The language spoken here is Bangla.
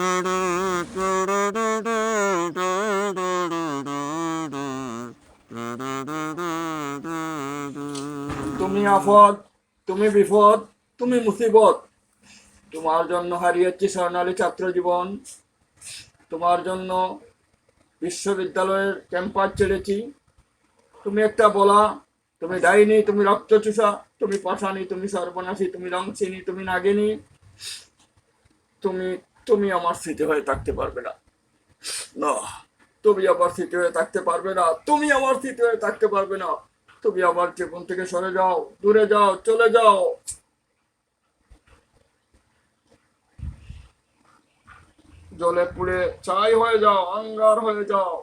তুমি আফদ তুমি বিপদ, তুমি মুসিবত। তোমার জন্য হারিয়েছি স্বর্ণালী ছাত্র জীবন। তোমার জন্য বিশ্ববিদ্যালয়ের ক্যাম্পাস ছেড়েছি। তুমি একটা বলা, তুমি ডাইনি তুমি রক্তচুষা, তুমি পাশানি তুমি সর্বনাশী, তুমি রংচিনি তুমি নাগিনী। তুমি তুমি আমার স্মৃতি হয়ে থাকতে পারবে না। না, তুমি আমার স্মৃতি হয়ে থাকতে পারবে না। তুমি আমার স্মৃতি হয়ে থাকতে পারবে না। তুমি আমার জীবন থেকে সরে যাও, দূরে যাও, চলে যাও। জলে পুড়ে ছাই হয়ে যাও, আঙ্গার হয়ে যাও।